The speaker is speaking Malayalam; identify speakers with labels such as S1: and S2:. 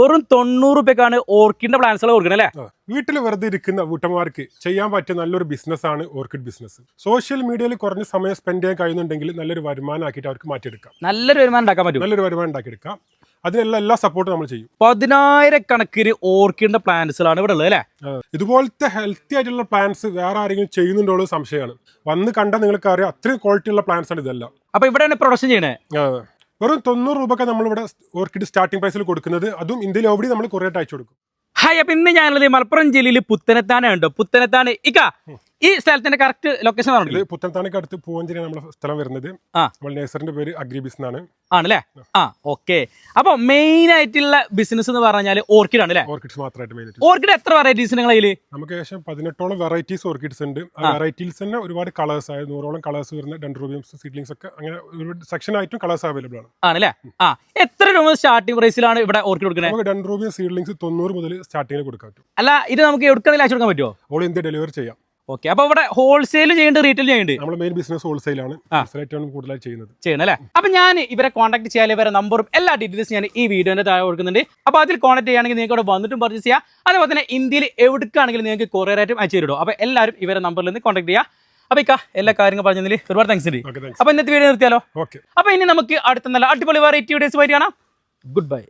S1: വെറും തൊണ്ണൂറ് രൂപയ്ക്കാണ് ഓർക്കിഡിന്റെ പ്ലാന്റ്സുകൾ കൊടുക്കുന്നത് അല്ലേ?
S2: വീട്ടിൽ വെറുതെ ഇരിക്കുന്ന വീട്ടമ്മമാർക്ക് ചെയ്യാൻ പറ്റിയ നല്ലൊരു ബിസിനസ് ആണ് ഓർക്കിഡ് ബിസിനസ് സോഷ്യൽ മീഡിയയിൽ കുറഞ്ഞ സമയം സ്പെൻഡ് ചെയ്യാൻ കഴിയുന്നുണ്ടെങ്കിൽ നല്ലൊരു വരുമാനം ആക്കിയിട്ട് അവർക്ക് മാറ്റിയെടുക്കാം.
S1: നല്ലൊരു വരുമാനം ഉണ്ടാക്കാൻ പറ്റും.
S2: നല്ലൊരു വരുമാനം ഉണ്ടാക്കിയെടുക്കാം. അതിനെല്ലാം എല്ലാ സപ്പോർട്ടും നമ്മൾ ചെയ്യും.
S1: പതിനായിരക്കണക്കിന് ഓർക്കിഡിന്റെ പ്ലാന്റ്സുകളാണ് ഇവിടെ ഉള്ളത് അല്ലേ?
S2: ഇതുപോലത്തെ ഹെൽത്തി ആയിട്ടുള്ള പ്ലാന്റ്സ് വേറെ ആരെങ്കിലും ചെയ്യുന്നുണ്ടോ സംശയമാണ്. വന്ന് കണ്ടാൽ നിങ്ങൾക്ക് അറിയാം അത്രയും ക്വാളിറ്റി ഉള്ള പ്ലാന്റ്സ് ആണ് ഇതെല്ലാം.
S1: അപ്പൊ ഇവിടെയാണ് പ്രൊഡക്ഷൻ ചെയ്യണേ.
S2: വെറും തൊണ്ണൂറ് രൂപ നമ്മളിവിടെ ഓർക്കിഡ് സ്റ്റാർട്ടിംഗ് പ്രൈസിൽ കൊടുക്കുന്നത്. അതും ഇന്ത്യയിൽ എവിടെ നമ്മൾ കുറേ അയച്ചു കൊടുക്കും.
S1: ഹായ് അപ്പൊ ഇന്ന് ഞാനുള്ളത് മലപ്പുറം ജില്ലയിൽ പുത്തനത്താനുണ്ടോ പുത്തനത്താന് ഇക്ക ഈ സ്ഥലത്തിന്റെ കറക്റ്റ് ലൊക്കേഷൻ
S2: ഇത്
S1: പുത്തൻതാണക്ക്
S2: പുത്തനത്താനക്ക് അടുത്ത് പൂവഞ്ചേരി നമ്മുടെ സ്ഥലം വരുന്നത്.
S1: ആ.
S2: നമ്മൾ നേഴ്സറിന്റെ പേര് അഗ്രിബിസ് എന്നാണ്.
S1: ആണല്ലേ? ആ. ഓക്കെ അപ്പൊ മെയിൻ ആയിട്ടുള്ള ബിസിനസ് എന്ന് പറഞ്ഞാൽ ഓർക്കിഡ് ആണ് അല്ലേ?
S2: ഓർക്കിഡ്സ് മാത്രമായിട്ട് മെയിൻ
S1: ഓർക്കിഡ് എത്ര വെറൈറ്റീസ് അതിൽ
S2: നമുക്ക് ഏകദേശം പതിനെട്ടോളം വെറൈറ്റീസ് ഓർക്കിഡ്സ് ഉണ്ട്. ആ. വെറൈറ്റീസ് തന്നെ ഒരുപാട് കളേഴ്സ് ആയത് നൂറോളം കളേഴ്സ് വരുന്ന ഡെൻഡ്രോബിയംസ് സീഡ്ലിങ്സ് ഒക്കെ അങ്ങനെ ഒരു സെക്ഷൻ ആയിട്ടും കളേഴ്സ് അവൈലബിൾ ആണ്.
S1: ആണല്ലേ? ആ എത്ര രൂപ സ്റ്റാർട്ടിംഗ് പ്രൈസിലാണ് ഇവിടെ ഓർക്കിഡ് കൊടുക്കുന്നത്
S2: നമുക്ക് ഡെൻഡ്രോബിയം സീഡ്ലിങ്സ് തൊണ്ണൂറ് മുതൽ സ്റ്റാർട്ടിങ്ങിൽ കൊടുക്കാൻ പറ്റും.
S1: അല്ല ഇത് നമുക്ക് എവിടെക്കാണെങ്കിൽ അയച്ചു കൊടുക്കാൻ പറ്റുമോ
S2: ഓൾ ഇന്ത്യ ഡെലിവറി ചെയ്യാം.
S1: ഓക്കെ അപ്പൊ ഇവിടെ ഹോൾസെയിൽ ചെയ്യേണ്ട റീറ്റെയിൽ ചെയ്യുന്നുണ്ട്.
S2: നമ്മുടെ മെയിൻ ബിസിനസ് ഹോൾസെയിലാണ് ആണ്. കൂടുതലായി ചെയ്യുന്നത്.
S1: ചെയ്യണം അല്ലേ അപ്പൊ ഞാൻ ഇവരെ കോൺടാക്ട് ചെയ്യാൻ ഇവരെ നമ്പറും എല്ലാ ഡീറ്റെയിൽസ് ഞാൻ ഈ വീഡിയോന്റെ താഴെ കൊടുക്കുന്നുണ്ട്. അപ്പൊ അതിൽ കോൺടാക്ട് ചെയ്യുകയാണെങ്കിൽ നിങ്ങൾക്ക് ഇവിടെ വന്നിട്ടും പർച്ചേസ് ചെയ്യാം. അതേപോലെ തന്നെ ഇന്ത്യയിൽ എവിടേക്കാണെങ്കിലും നിങ്ങൾക്ക് കൊറിയർ ആയിട്ടും അയച്ചു തരുമോ? അപ്പൊ എല്ലാവരും ഇവരെ നമ്പറിൽ നിന്ന് കോൺടാക്ട് ചെയ്യുക. അപ്പൊ ഇക്കാ എല്ലാ കാര്യങ്ങളും പറഞ്ഞതിൽ ഒരുപാട് താങ്ക്സ് ഉണ്ട്. അപ്പൊ ഇന്നത്തെ വീഡിയോ നിർത്തിയാലോ?
S2: ഓക്കെ
S1: അപ്പൊ ഇനി നമുക്ക് അടുത്ത നല്ല അടിപൊളി വെറൈറ്റി വീഡിയോസ് കാണാം. Good bye